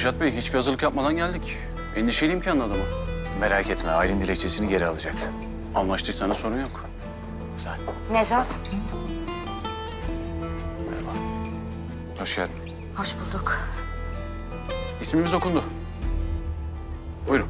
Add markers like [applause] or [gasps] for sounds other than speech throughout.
Nejat Bey hiçbir hazırlık yapmadan geldik. Endişeliyim kendi adıma. Merak etme Aylin dilekçesini geri alacak. Anlaştıysanız sorun yok. Güzel. Nejat, Merhaba. Hoş geldin. hoş bulduk. İsmimiz okundu. Buyurun.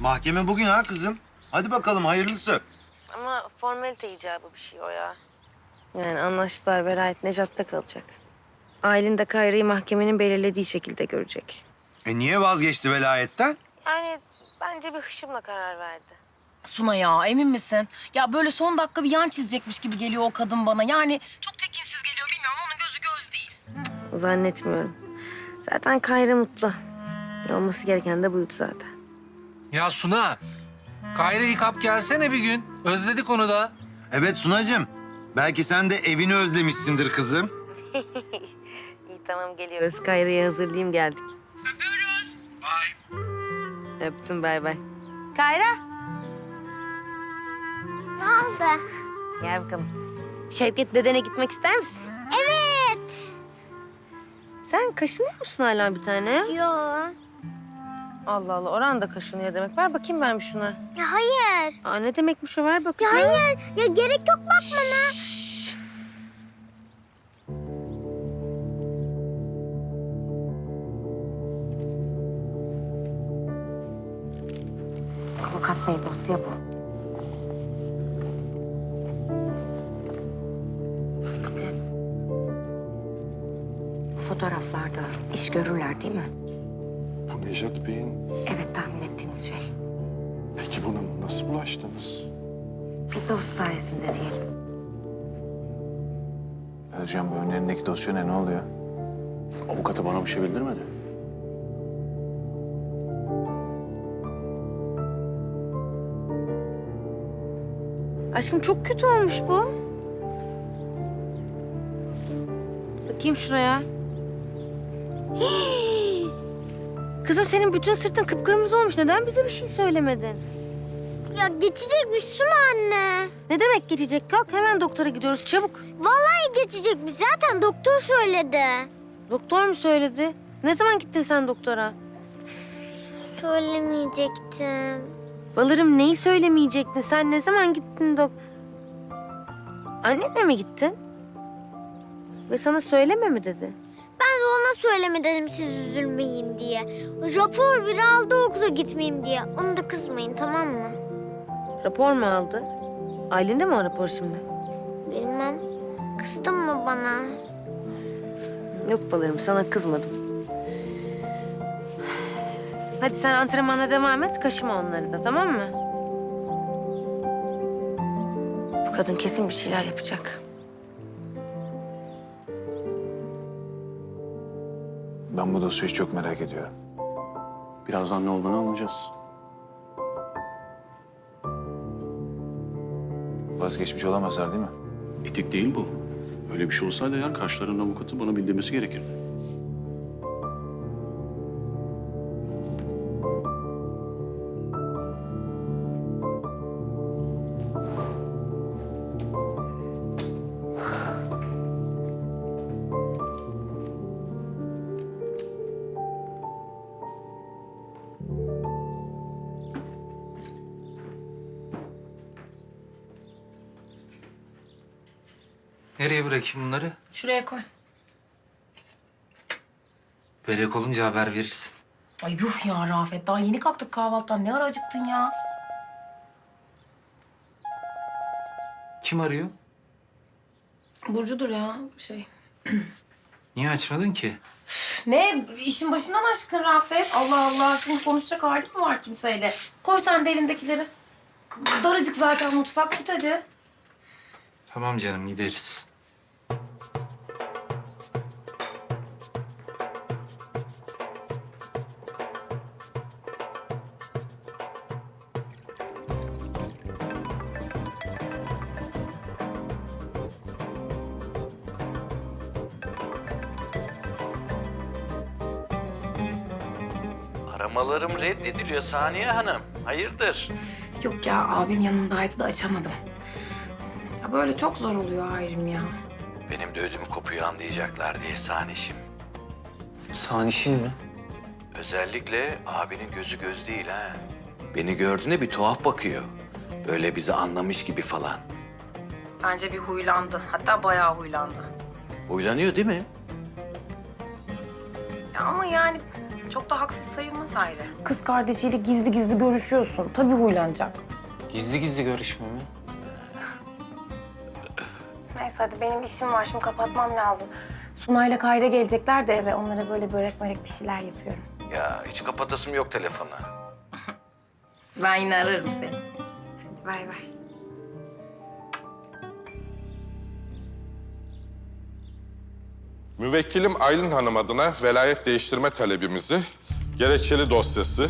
Mahkeme bugün ha kızım. Hadi bakalım hayırlısı. Ama formalite icabı bir şey o ya. Yani anlaştılar velayet Nejat'ta kalacak. Aylin de Kayra'yı mahkemenin belirlediği şekilde görecek. E niye vazgeçti velayetten? Yani bence bir hışımla karar verdi. Suna ya emin misin? Ya böyle son dakika bir yan çizecekmiş gibi geliyor o kadın bana. Yani çok tekinsiz geliyor bilmiyorum onun gözü göz değil. Zannetmiyorum. Zaten Kayra mutlu. Olması gereken de buydu zaten. Ya Suna, Kayra'yı kap gelsene bir gün. Özledik onu da. Evet Sunacığım. Belki sen de evini özlemişsindir kızım. [laughs] İyi tamam geliyoruz. Kayra'yı hazırlayayım geldik. Öpüyoruz. Bye. Öptüm bay bay. Kayra. Ne oldu? Gel bakalım. Şevket dedene gitmek ister misin? Evet. Sen kaşınıyor musun hala bir tane? Yo. Allah Allah Orhan da kaşınıyor demek. Ver bakayım ben bir şuna. Ya hayır. Aa, ne demekmiş o ver Ya bakayım. hayır. Ya gerek yok bakmana. Avukat bey dosya bu. Bir de bu fotoğraflarda iş görürler değil mi? Nejat Bey'in... Evet tahmin ettiğiniz şey. Peki buna nasıl bulaştınız? Bir dost sayesinde diyelim. Özcan bu önlerindeki dosya ne? Ne oluyor? Avukatı bana bir şey bildirmedi. Aşkım çok kötü olmuş bu. Bakayım şuraya. [gasps] Hii! Kızım senin bütün sırtın kıpkırmızı olmuş. Neden bize bir şey söylemedin? Ya geçecekmiş Suna anne. Ne demek geçecek? Kalk hemen doktora gidiyoruz çabuk. Vallahi geçecekmiş. Zaten doktor söyledi. Doktor mu söyledi? Ne zaman gittin sen doktora? Söylemeyecektim. Balırım neyi söylemeyecektin? Sen ne zaman gittin dok... Annenle mi gittin? Ve sana söyleme mi dedi? Söyleme dedim siz üzülmeyin diye. Rapor biri aldı okula gitmeyeyim diye. Onu da kızmayın tamam mı? Rapor mu aldı? Ailinde mi o rapor şimdi? Bilmem. Kızdın mı bana? Yok balırım sana kızmadım. Hadi sen antrenmana devam et, kaşıma onları da tamam mı? Bu kadın kesin bir şeyler yapacak. Ben bu dosyayı çok merak ediyorum. Birazdan ne olduğunu anlayacağız. Vazgeçmiş olamazlar değil mi? Etik değil bu. Öyle bir şey olsaydı eğer karşılarının avukatı bana bildirmesi gerekirdi. Nereye bırakayım bunları? Şuraya koy. Börek olunca haber verirsin. Ay yuh ya Rafet daha yeni kalktık kahvaltıdan ne ara acıktın ya? Kim arıyor? Burcu'dur ya şey. [clears throat] Niye açmadın ki? Ne işin başından aşkın Rafet? Allah Allah şimdi konuşacak halim mi var kimseyle? Koy sen de elindekileri. Daracık zaten mutfak git hadi. Tamam canım gideriz. Aramalarım reddediliyor Saniye Hanım. Hayırdır? Yok ya abim yanımdaydı da açamadım. Ya böyle çok zor oluyor Hayrim ya. Benim de ödüm kopuyor anlayacaklar diye sanişim. Sanişin mi? Özellikle abinin gözü göz değil ha. Beni gördüğünde bir tuhaf bakıyor. Böyle bizi anlamış gibi falan. Bence bir huylandı. Hatta bayağı huylandı. Huylanıyor değil mi? Ya ama yani çok da haksız sayılmaz Hayri. Kız kardeşiyle gizli gizli görüşüyorsun. Tabii huylanacak. Gizli gizli görüşme mi? Neyse hadi benim işim var. Şimdi kapatmam lazım. Sunay'la Kayra gelecekler de eve. Onlara böyle börek börek bir şeyler yapıyorum. Ya hiç kapatasım yok telefonu. Ben yine ararım seni. Hadi bay bay. Müvekkilim Aylin Hanım adına velayet değiştirme talebimizi, gerekçeli dosyası,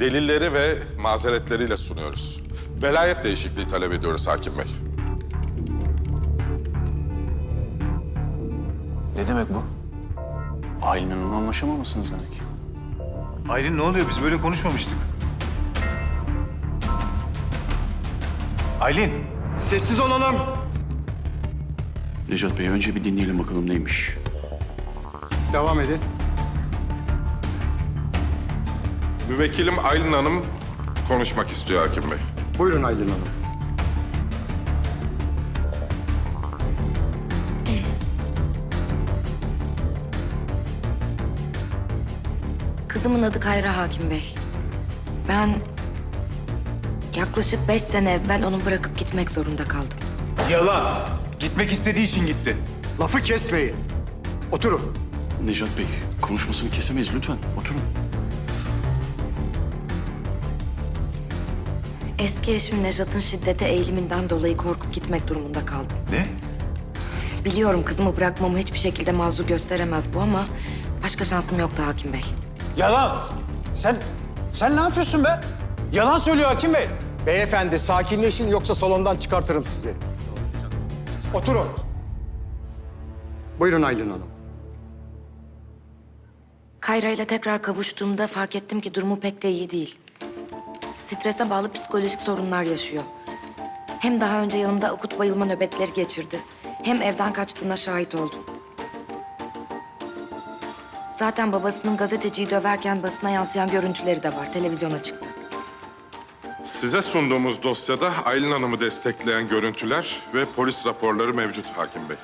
delilleri ve mazeretleriyle sunuyoruz. Velayet değişikliği talep ediyoruz hakim bey. Ne demek bu? Aylin Hanım'la anlaşamamışsınız demek. Aylin ne oluyor? Biz böyle konuşmamıştık. Aylin. Sessiz olalım. Necat Bey önce bir dinleyelim bakalım neymiş. Devam edin. Müvekkilim Aylin Hanım konuşmak istiyor hakim bey. Buyurun Aylin Hanım. Kızımın adı Kayra Hakim Bey. Ben yaklaşık beş sene evvel onu bırakıp gitmek zorunda kaldım. Yalan. Gitmek istediği için gitti. Lafı kesmeyin. Oturun. Necat Bey konuşmasını kesemeyiz lütfen. Oturun. Eski eşim Nejat'ın şiddete eğiliminden dolayı korkup gitmek durumunda kaldım. Ne? Biliyorum kızımı bırakmamı hiçbir şekilde mazur gösteremez bu ama başka şansım yoktu Hakim Bey. Yalan. Sen, sen ne yapıyorsun be? Yalan söylüyor Hakim Bey. Beyefendi sakinleşin yoksa salondan çıkartırım sizi. Oturun. Buyurun Aylin Hanım. Kayra ile tekrar kavuştuğumda fark ettim ki durumu pek de iyi değil. Strese bağlı psikolojik sorunlar yaşıyor. Hem daha önce yanımda akut bayılma nöbetleri geçirdi. Hem evden kaçtığına şahit oldum. Zaten babasının gazeteciyi döverken basına yansıyan görüntüleri de var. Televizyona çıktı. Size sunduğumuz dosyada Aylin Hanım'ı destekleyen görüntüler ve polis raporları mevcut hakim bey.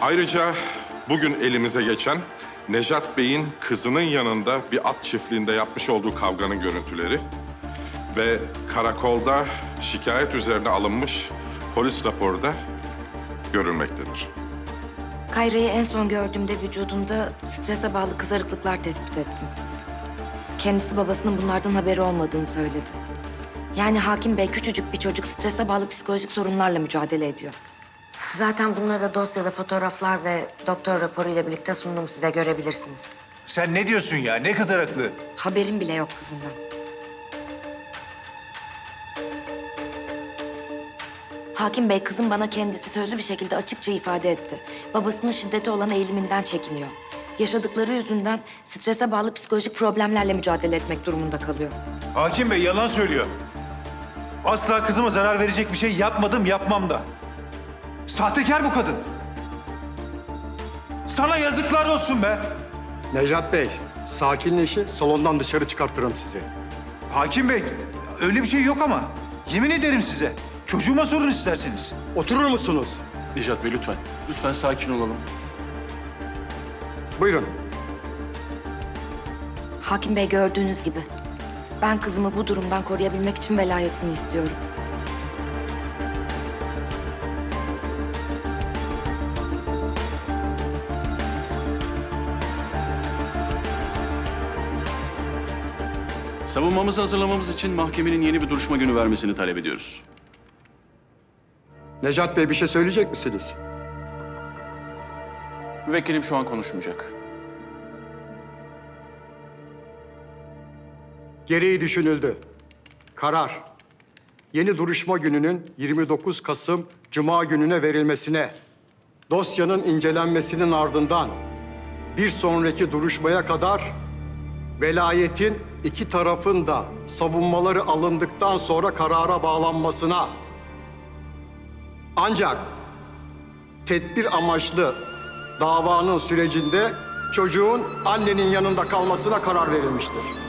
Ayrıca bugün elimize geçen Nejat Bey'in kızının yanında bir at çiftliğinde yapmış olduğu kavganın görüntüleri ve karakolda şikayet üzerine alınmış polis raporu da görülmektedir. Kayra'yı en son gördüğümde vücudunda strese bağlı kızarıklıklar tespit ettim. Kendisi babasının bunlardan haberi olmadığını söyledi. Yani hakim bey küçücük bir çocuk strese bağlı psikolojik sorunlarla mücadele ediyor. Zaten bunları da dosyada fotoğraflar ve doktor raporuyla birlikte sundum size görebilirsiniz. Sen ne diyorsun ya? Ne kızaraklığı? Haberim bile yok kızından. Hakim Bey kızım bana kendisi sözlü bir şekilde açıkça ifade etti. Babasının şiddete olan eğiliminden çekiniyor. Yaşadıkları yüzünden strese bağlı psikolojik problemlerle mücadele etmek durumunda kalıyor. Hakim Bey yalan söylüyor. Asla kızıma zarar verecek bir şey yapmadım, yapmam da. Sahtekar bu kadın. Sana yazıklar olsun be. Necat Bey, sakinleşin. Salondan dışarı çıkartırım sizi. Hakim Bey, öyle bir şey yok ama. Yemin ederim size. Çocuğuma sorun isterseniz. Oturur musunuz? Necat Bey lütfen. Lütfen sakin olalım. Buyurun. Hakim Bey gördüğünüz gibi. Ben kızımı bu durumdan koruyabilmek için velayetini istiyorum. Savunmamızı hazırlamamız için mahkemenin yeni bir duruşma günü vermesini talep ediyoruz. Necat Bey bir şey söyleyecek misiniz? Müvekkilim şu an konuşmayacak. Gereği düşünüldü. Karar. Yeni duruşma gününün 29 Kasım Cuma gününe verilmesine, dosyanın incelenmesinin ardından bir sonraki duruşmaya kadar velayetin iki tarafın da savunmaları alındıktan sonra karara bağlanmasına ancak tedbir amaçlı davanın sürecinde çocuğun annenin yanında kalmasına karar verilmiştir.